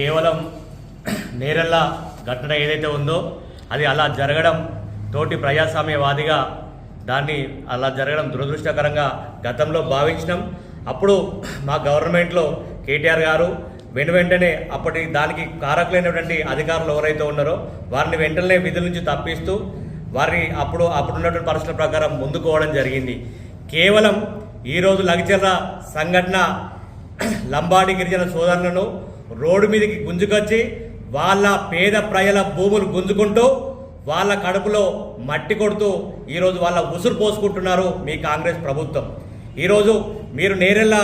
కేవలం నేరల్ల ఘటన ఏదైతే ఉందో అది అలా జరగడం తోటి ప్రజాస్వామ్యవాదిగా దాన్ని అలా జరగడం దురదృష్టకరంగా గతంలో భావించినాం. అప్పుడు మా గవర్నమెంట్లో కేటీఆర్ గారు వెను వెంటనే అప్పటి దానికి కారకులైనటువంటి అధికారులు ఎవరైతే ఉన్నారో వారిని వెంటనే విధుల నుంచి తప్పిస్తూ వారిని అప్పుడు అప్పుడున్నటువంటి పరిస్థితుల ప్రకారం ముందుకోవడం జరిగింది. కేవలం ఈరోజు లగచర్ల సంఘటన లంబాడి గిరిజన సోదరులను రోడ్డు మీదకి గుంజుకొచ్చి వాళ్ళ పేద ప్రజల భూములు గుంజుకుంటూ వాళ్ళ కడుపులో మట్టి కొడుతూ ఈరోజు వాళ్ళ ఉసురు పోసుకుంటున్నారు మీ కాంగ్రెస్ ప్రభుత్వం. ఈరోజు మీరు నేరెళ్ళ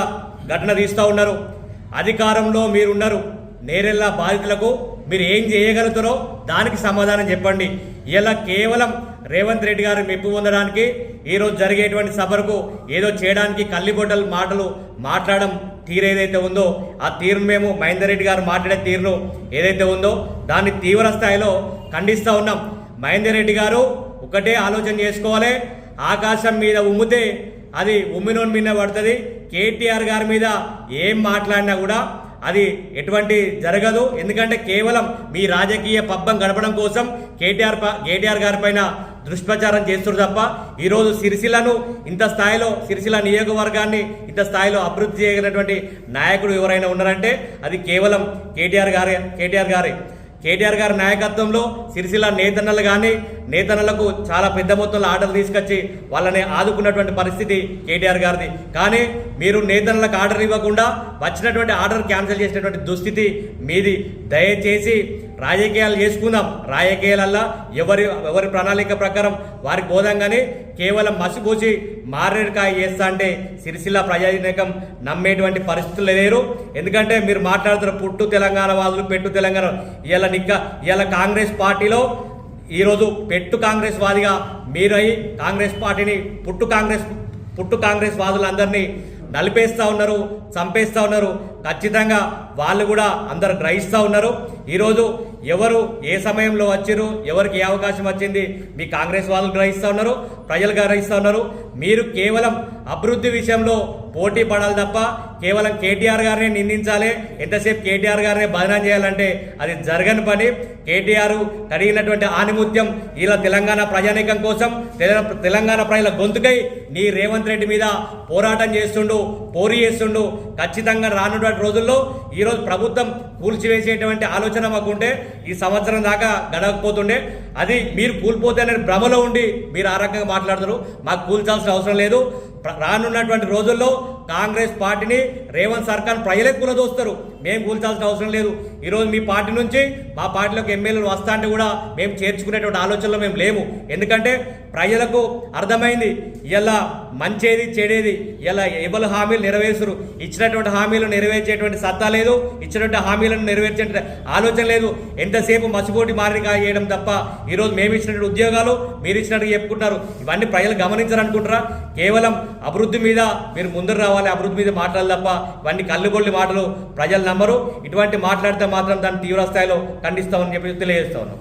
ఘటన తీస్తూ ఉన్నారు. అధికారంలో మీరున్నారు. నేరెళ్ళ బాధితులకు మీరు ఏం చేయగలుగుతారో దానికి సమాధానం చెప్పండి. ఇలా కేవలం రేవంత్ రెడ్డి గారు మెప్పు పొందడానికి ఈరోజు జరిగేటువంటి సభకు ఏదో చేయడానికి కల్లిబొట్టల మాటలు మాట్లాడడం తీరు ఏదైతే ఉందో ఆ తీరును మేము మహేందర్ రెడ్డి గారు మాట్లాడే తీరును ఏదైతే ఉందో దాన్ని తీవ్ర స్థాయిలో ఖండిస్తూ ఉన్నాం. మహేందర్ రెడ్డి గారు ఒకటే ఆలోచన చేసుకోవాలి. ఆకాశం మీద ఉమ్మితే అది ఉమ్మినోన్ మీద పడుతుంది. కేటీఆర్ గారి మీద ఏం మాట్లాడినా కూడా అది ఎటువంటి జరగదు. ఎందుకంటే కేవలం మీ రాజకీయ పబ్బం గడపడం కోసం కేటీఆర్ ప- కేటీఆర్ గారి పైన దుష్ప్రచారం చేస్తున్నారు తప్ప ఈరోజు సిరిసిలను ఇంత స్థాయిలో సిరిసిల నియోజకవర్గాన్ని ఇంత స్థాయిలో అభివృద్ధి చేయగలిగినటువంటి నాయకుడు ఎవరైనా ఉన్నారంటే అది కేవలం కేటీఆర్ గారి కేటీఆర్ గారి. కేటీఆర్ గారి నాయకత్వంలో సిరిసిల్ల నేతన్నలు కానీ నేతన్నలకు చాలా పెద్ద మొత్తంలో ఆర్డర్లు తీసుకొచ్చి వాళ్ళని ఆదుకున్నటువంటి పరిస్థితి కేటీఆర్ గారిది. కానీ మీరు నేతన్నలకు ఆర్డర్ ఇవ్వకుండా వచ్చినటువంటి ఆర్డర్ క్యాన్సిల్ చేసినటువంటి దుస్థితి మీది. దయచేసి రాజకీయాలు చేసుకుందాం. రాజకీయాలల్లో ఎవరి ఎవరి ప్రణాళిక ప్రకారం వారికి పోదాం కేవలం మసిపూసి మారేడుకాయ చేస్తా అంటే సిరిసిల్ల ప్రజానీకం నమ్మేటువంటి పరిస్థితులు లేరు. ఎందుకంటే మీరు మాట్లాడుతున్న పుట్టు తెలంగాణ వాదులు పెట్టు తెలంగాణ ఇలా నిక్క ఇలా కాంగ్రెస్ పార్టీలో ఈరోజు పెట్టు కాంగ్రెస్ వాదిగా మీరై కాంగ్రెస్ పార్టీని పుట్టు కాంగ్రెస్ పుట్టు కాంగ్రెస్ వాదులందరినీ నలిపేస్తూ ఉన్నారు చంపేస్తూ ఉన్నారు. ఖచ్చితంగా వాళ్ళు కూడా అందరు గ్రహిస్తూ ఉన్నారు. ఈరోజు ఎవరు ఏ సమయంలో వచ్చారు ఎవరికి ఏ అవకాశం వచ్చింది మీ కాంగ్రెస్ వాళ్ళు గ్రహిస్తూ ఉన్నారు ప్రజలు గ్రహిస్తూ ఉన్నారు. మీరు కేవలం అభివృద్ధి విషయంలో పోటీ పడాలి తప్ప కేవలం కేటీఆర్ గారిని నిందించాలి. ఎంతసేపు కేటీఆర్ గారిని బదనాం చేయాలంటే అది జరగని పని. కేటీఆర్ కడిగినటువంటి ఆనిముత్యం ఇలా తెలంగాణ ప్రజానీకం కోసం తెలంగాణ ప్రజల గొంతుకై నీ రేవంత్ రెడ్డి మీద పోరాటం చేస్తుండు పోరీ చేస్తుండు. ఖచ్చితంగా రానున్నటువంటి రోజుల్లో ఈరోజు ప్రభుత్వం కూల్చివేసేటువంటి ఆలోచన మాకుంటే ఈ సంవత్సరం దాకా గడవకపోతుండే. అది మీరు కూలిపోతే అనే భ్రమలో ఉండి మీరు ఆ రకంగా మాట్లాడుతారు మాకు కూల్చాల్సిన అవసరం లేదు. రానున్నటువంటి రోజుల్లో కాంగ్రెస్ పార్టీని రేవంత్ సర్కార్ ప్రజలే కూలదోస్తారు. మేము కూల్చాల్సిన అవసరం లేదు. ఈరోజు మీ పార్టీ నుంచి మా పార్టీలోకి ఎమ్మెల్యేలు వస్తా అంటే కూడా మేము చేర్చుకునేటువంటి ఆలోచనలో మేము లేము. ఎందుకంటే ప్రజలకు అర్థమైంది ఇలా మంచేది చెడేది ఇలా ఎవరు హామీలు నెరవేర్చరు ఇచ్చినటువంటి హామీలు నెరవేర్చేటువంటి సత్తా లేదు ఇచ్చినటువంటి హామీలను నెరవేర్చే ఆలోచన లేదు. ఎంతసేపు మసిపోటి మారిగా చేయడం తప్ప ఈరోజు మేము ఇచ్చినటువంటి ఉద్యోగాలు మీరు ఇచ్చినట్టు చెప్పుకుంటారు ఇవన్నీ ప్రజలు గమనించాలనుకుంటారా కేవలం అభివృద్ధి మీద మీరు ముందరు రావాలి అభివృద్ధి మీద మాట్లాడాలి తప్ప ఇవన్నీ కళ్ళుగొల్లి మాటలు ప్రజలు నమ్మరు ఇటువంటి మాట్లాడితే మాత్రం దాన్ని తీవ్ర స్థాయిలో ఖండిస్తామని చెప్పి తెలియజేస్తా ఉన్నాం.